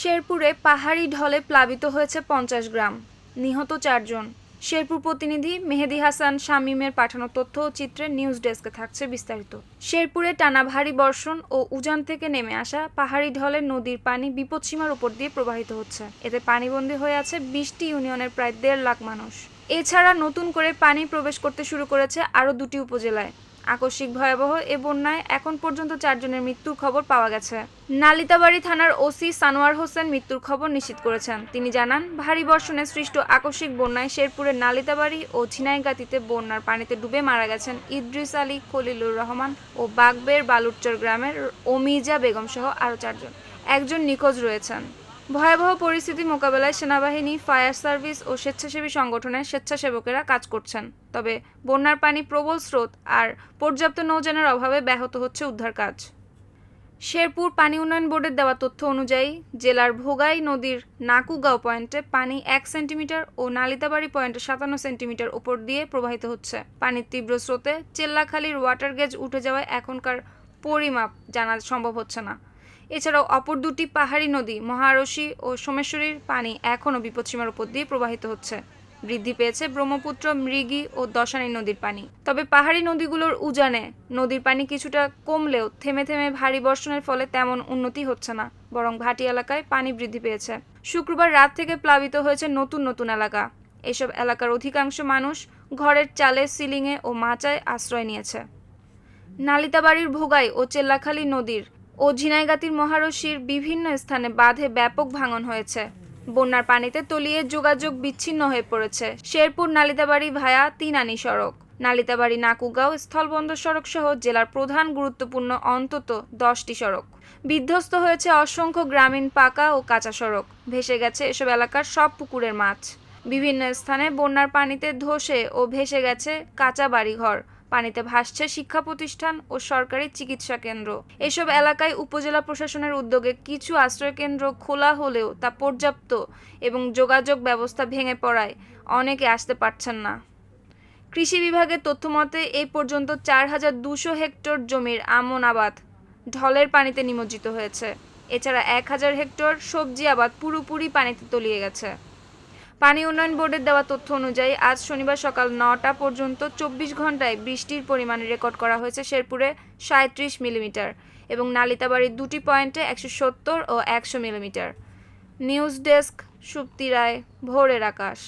শেরপুরে পাহাড়ি ঢলে প্লাবিত হয়েছে পঞ্চাশ গ্রাম। নিহত চারজন। শেরপুর প্রতিনিধি মেহেদি হাসান শামীমের পাঠানো তথ্য ও চিত্রে নিউজ ডেস্কে থাকছে বিস্তারিত। শেরপুরে টানা ভারী বর্ষণ ও উজান থেকে নেমে আসা পাহাড়ি ঢলে নদীর পানি বিপদসীমার উপর দিয়ে প্রবাহিত হচ্ছে। এতে পানিবন্দী হয়ে আছে বিশটি ইউনিয়নের প্রায় দেড় লাখ মানুষ। এছাড়া নতুন করে পানি প্রবেশ করতে শুরু করেছে আরও দুটি উপজেলায়। আকস্মিক ভয়াবহ এ বন্যায় এখন পর্যন্ত চারজনের মৃত্যুর খবর পাওয়া গেছে। নালিতাবাড়ি থানার ওসি সানোয়ার হোসেন মৃত্যুর খবর নিশ্চিত করেছেন। তিনি জানান, ভারী বর্ষণে সৃষ্ট আকস্মিক বন্যায় শেরপুরের নালিতাবাড়ি ও ঝিনাইগাতিতে বন্যার পানিতে ডুবে মারা গেছেন ইদ্রিস আলী খলিলুর রহমান ও বাগবের বালুরচর গ্রামের ওমিজা বেগম সহ আরও চারজন। একজন নিখোঁজ রয়েছেন। ভয়াবহ পরিস্থিতি মোকাবেলায় সেনাবাহিনী, ফায়ার সার্ভিস ও স্বেচ্ছাসেবী সংগঠনের স্বেচ্ছাসেবকেরা কাজ করছেন। তবে বন্যার পানি প্রবল স্রোত আর পর্যাপ্ত নৌযানের অভাবে ব্যাহত হচ্ছে উদ্ধার কাজ। শেরপুর পানি উন্নয়ন বোর্ডের দেওয়া তথ্য অনুযায়ী, জেলার ভোগাই নদীর নাকুগাঁও পয়েন্টে পানি এক সেন্টিমিটার ও নালিতাবাড়ি পয়েন্টে সাতান্ন সেন্টিমিটার উপর দিয়ে প্রবাহিত হচ্ছে। পানির তীব্র স্রোতে চেল্লাখালির ওয়াটার গেজ উঠে যাওয়ায় এখনকার পরিমাপ জানা সম্ভব হচ্ছে না। এছাড়াও অপর দুটি পাহাড়ি নদী, মহারশী ও সোমেশ্বরীর পানি এখনও বিপদসীমার উপর দিয়ে প্রবাহিত হচ্ছে। বৃদ্ধি পেয়েছে ব্রহ্মপুত্র, মৃগী ও দশানী নদীর পানি। তবে পাহাড়ি নদীগুলোর উজানে নদীর পানি কিছুটা কমলেও থেমে থেমে ভারী বর্ষণের ফলে তেমন উন্নতি হচ্ছে না, বরং ভাটি এলাকায় পানি বৃদ্ধি পেয়েছে। শুক্রবার রাত থেকে প্লাবিত হয়েছে নতুন নতুন এলাকা। এসব এলাকার অধিকাংশ মানুষ ঘরের চালে, সিলিংয়ে ও মাচায় আশ্রয় নিয়েছে। নালিতাবাড়ির ভোগাই ও চেল্লাখালী নদীর ও ঝিনাইগাতির মহারশির বিভিন্ন স্থানে বাঁধে ব্যাপক ভাঙন হয়েছে। বন্যার পানিতে তলিয়ে যোগাযোগ বিচ্ছিন্ন হয়ে পড়েছে। শেরপুর নালিতাবাড়ি ভায়া তিনানি সড়ক। নালিতাবাড়ি নাকুগাঁও স্থলবন্দর সড়ক সহ জেলার প্রধান গুরুত্বপূর্ণ অন্তত দশটি সড়ক। বিধ্বস্ত হয়েছে অসংখ্য গ্রামীণ পাকা ও কাঁচা সড়ক। ভেসে গেছে এসব এলাকার সব পুকুরের মাছ। বিভিন্ন স্থানে বন্যার পানিতে ধসে ও ভেসে গেছে কাঁচা বাড়িঘর। পানিতে ভাসছে শিক্ষা প্রতিষ্ঠান ও সরকারি চিকিৎসা কেন্দ্র। এসব এলাকায় উপজেলা প্রশাসনের উদ্যোগে কিছু আশ্রয় কেন্দ্র খোলা হলেও তা পর্যাপ্ত এবং যোগাযোগ ব্যবস্থা ভেঙে পড়ায় অনেকে আসতে পারছেন না। কৃষি বিভাগের তথ্য মতে এই পর্যন্ত চার হাজার দুশো হেক্টর জমির আমন আবাদ ঢলের পানিতে নিমজ্জিত হয়েছে। এছাড়া এক হাজার হেক্টর সবজি আবাদ পুরোপুরি পানিতে তলিয়ে গেছে। পানি উন্নয়ন বোর্ডের দেওয়া তথ্য অনুযায়ী, আজ শনিবার সকাল নটা পর্যন্ত চব্বিশ ঘন্টায় বৃষ্টির পরিমাণ রেকর্ড করা হয়েছে শেরপুরে সাঁত্রিশ মিলিমিটার এবং নালিতাবাড়ির দুটি পয়েন্টে একশো সত্তর ও একশো millimetre. News desk, Supti Roy, ভোরের আকাশ।